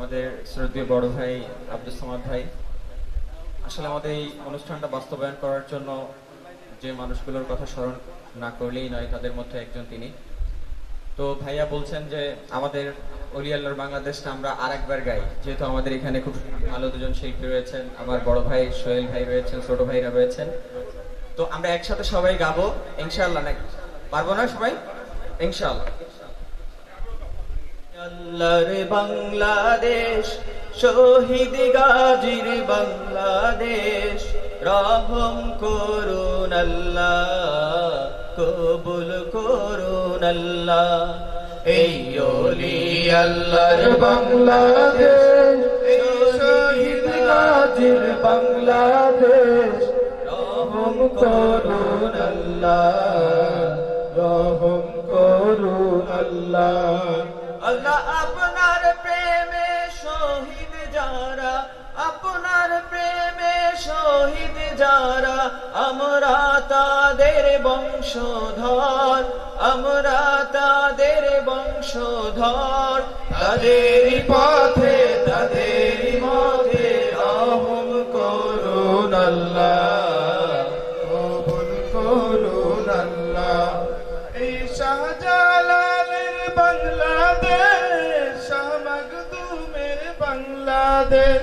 আমাদের শ্রদ্ধীয় বড় ভাই আব্দুল সামাদ ভাই। আসলে আমাদের এই অনুষ্ঠানটা বাস্তবায়ন করার জন্য যে মানুষগুলোর কথা স্মরণ না করলেই নয়, তাদের মধ্যে একজন তিনি। তো ভাইয়া বলছেন যে আমাদের অলিয়াল্লার বাংলাদেশটা আমরা আর একবার গাই। যেহেতু আমাদের এখানে খুব ভালো দুজন শিল্পী রয়েছেন, আমার বড় ভাই সোহেল ভাই রয়েছেন, ছোট ভাইরা রয়েছেন। তো আমরা একসাথে সবাই গাবো, ইনশাআল্লাহ, নাকি? পারব না সবাই? ইনশাআল্লাহ। আল্লাহর বাংলাদেশ, শহীদ গাজীর বাংলাদেশ, রহম করুন কবুল করুন এই ওলি আল্লাহর বাংলাদেশ, শহীদ গাজীর বাংলাদেশ, রহম করুন আল্লাহ। যারা আমরা তাদের বংশধর, আমরা তাদের বংশধর তাদের পথে তাদের মতে আহম করুন আল্লাহ কবুল করুন আল্লাহ। এই শাহজালালের বাংলাদেশ, শাহ মাকদুমের বাংলাদেশ।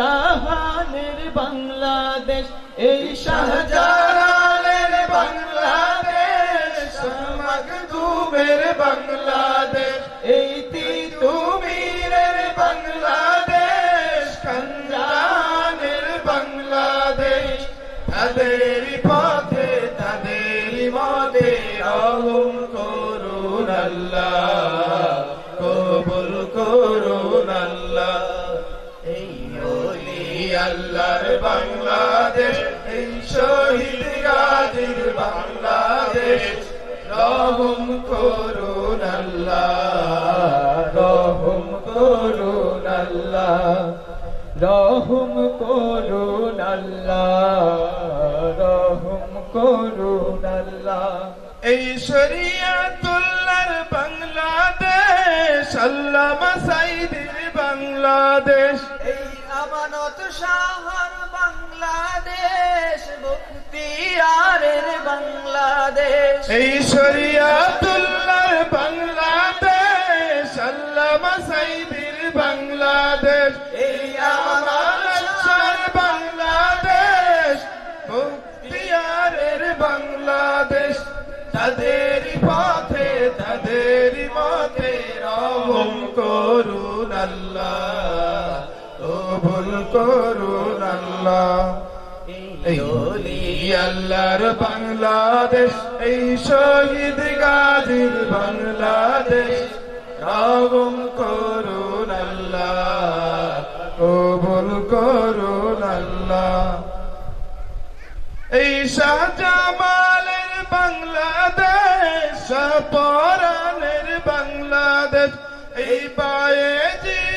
আনজাহানের বাংলাদেশ, এই শাহজালালের বাংলাদেশ শাহ মাকদুমের বাংলাদেশ, এই তিতুমিরের বাংলাদেশ খানজানের বাংলাদেশ। তাদের পথে, তাদের মতে রহম করুন আল্লাহ। আল্লাহর বাংলাদেশ, এই শহীদ গাজীর বাংলাদেশ। রহম করুন আল্লাহ, রহম করুন আল্লাহ, রহম করুন আল্লাহ, রহম করুন আল্লাহ। এই শরিয়াতুল্লাহর বাংলাদেশ, আল্লামা সাইদের বাংলাদেশ। শাহর বাংলাদেশ মুক্তিয়ারের বাংলাদেশ। এই শরিয়াতুল্লাহর বাংলাদেশ আল্লামা সাইদের বাংলাদেশ। এই শাহর বাংলাদেশ মুক্তিয়ারের বাংলাদেশ। তাদের করুন আল্লাহ। আল্লাহর বাংলাদেশ, এই শহীদ গাজীর বাংলাদেশ রহম করুন আল্লাহ, কবুল করুন আল্লাহ। এই শাহজামালের বাংলাদেশ পরানের বাংলাদেশ, এই বায়েজিদের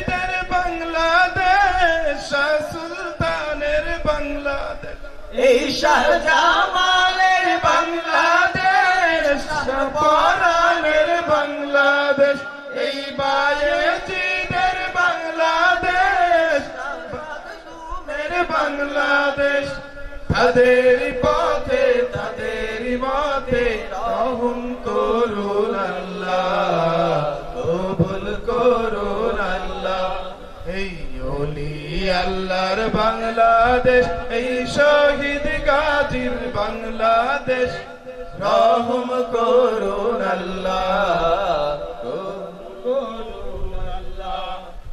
এই শাহজামালের বাংলাদেশ পরানের বাংলাদেশ এই বায়েজিদের বাংলাদেশ বাংলাদেশ তাদের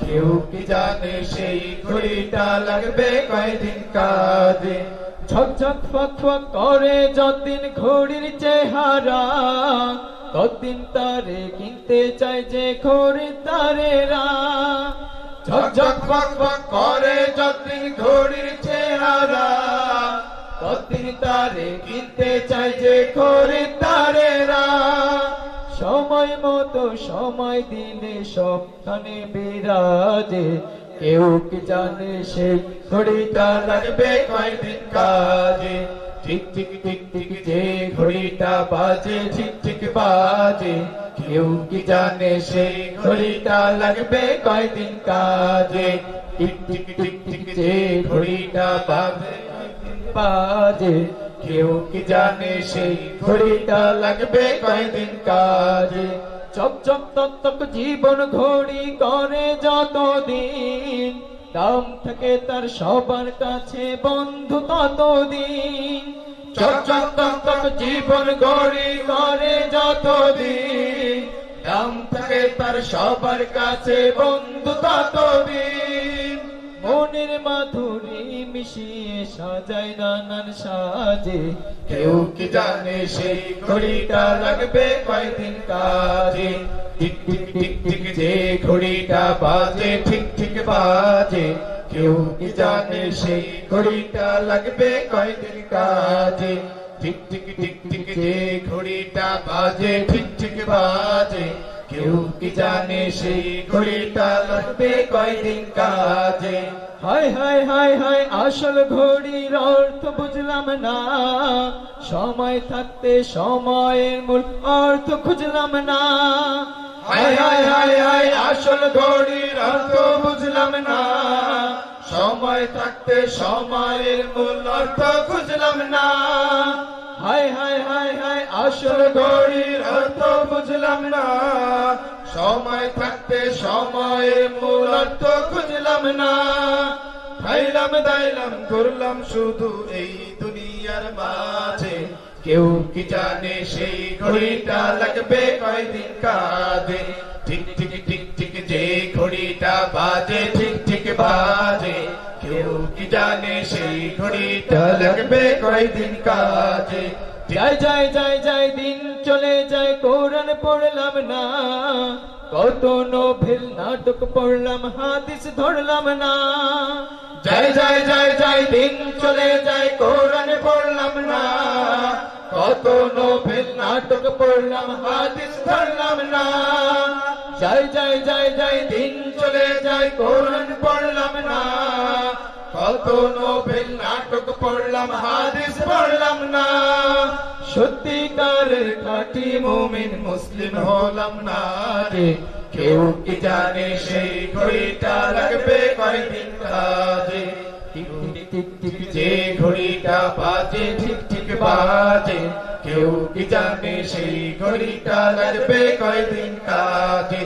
কেউ কি জানে সেই ঘড়িটা লাগবে কয়দিন কাজে ঝকঝক ফক ফক করে যতদিন ঘড়ির চেহারা, ততদিন তারে কিনতে চাই যে খরিদ্দারেরা ঝকঝক ফক ফক করে যতদিন ঘড়ির চেহারা, ততদিন তারে কিনতে চাই যে খরিদ্দারেরা সময় মতো সময় দিলে সবখানে বিরাজে। কেউ কি জানে সেই ঘড়িটা লাগবে কয়দিন কাজে? ঠিক ঠিক ঠিক ঠিক যে ঘড়িটা বাজে, ঠিক ঠিক বাজে। কেউ কি জানে সেই ঘড়িটা লাগবে কয়দিন কাজে? ঠিক ঠিক ঠিক ঠিক যে ঘড়িটা বাজে বাজে। কেউ কি জানে সেই ঘড়িটা লাগবে কয়দিন কাজে? চক চক তক তক জীবন ঘড়ি করে যতদিন। দাম থাকে তার সবার কাছে বন্ধু ততদিন। চক চক তক তক জীবন ঘড়ি করে যতদিন। দাম থাকে তার সবার কাছে বন্ধু ততদিন। মনের মাধুরী মিশিয়ে সাজায় নানান সাজে। কেউ কি জানে সেই ঘড়িটা লাগবে কয়দিন কাজে? টিক টিক টিক টিক যে ঘড়িটা বাজে, ঠিক ঠিক বাজে। কেউ কি জানে সেই ঘড়িটা লাগবে কয়দিন কাজে? টিক টিক টিক টিক যে ঘড়িটা বাজে, ঠিক ঠিক বাজে। কেউ কি জানে সেই ঘড়িটা লাগবে কয়দিন কাজে? হায় হায় হায় হায়, আসল ঘড়ির অর্থ বুঝলাম না। সময় থাকতে সময়ের মূল অর্থ খুঁজলাম না। হায় হায় হায় হায়, আসল ঘড়ির অর্থ বুঝলাম না। সময় থাকতে সময়ের মূল অর্থ খুঁজলাম না। ঘড়ির বুঝলাম না। সময় থাকতে খুঁজলাম না। খাইলাম দাইলাম করলাম শুধু এই দুনিয়ার মাঝে। কেউ কি জানে সেই ঘড়িটা লাগবে কয়দিন কাজে ঠিক ঠিক ঠিক ঠিক যে ঘড়িটা বাজে, ঠিক কেউ কি জানে সেই ঘড়িটা লাগবে কয়দিন কাজে? যাই যাই যাই যাই দিন চলে যায় কোরআন পড়লাম না। কত নোভেল নাটক পড়লাম হাদিস ধরলাম না। যাই যাই যাই যাই দিন চলে যায় কোরআন পড়লাম না। কত নোভেল নাটক পড়লাম হাদিস ধরলাম না। যাই যাই যাই যাই দিন চলে যায় কোরআন পড়লাম না। কত নোভেল নাটক পড়লাম, হাদিস পড়লাম না। সত্যিকারের খাঁটি মুমিন মুসলিম হলাম না রে। কেউ কি জানে সেই ঘড়িটা লাগবে কয়দিন কাজে? যে ঘড়িটা বাজে ঠিক ঠিক বাজে। কেউ কি জানে সেই ঘড়িটা লাগবে কয়দিন কাজে?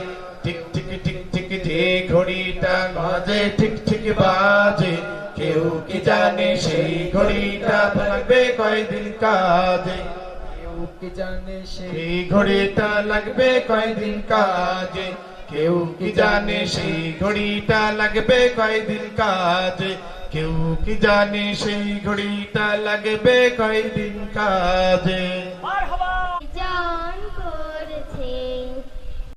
যে ঘড়িটা বাজে ঠিক ঠিক বাজে। কেউ কি জানে সেই ঘড়িটা লাগবে কয়দিন কাজে? কেউ কি জানে সে সেই ঘড়িটা লাগবে কয়দিন কাজে? কেউ কি জানে সেই ঘড়িটা লাগবে কয়দিন কাজে? কেউ কি জানে সেই ঘড়িটা লাগবে কয়দিন কাজে?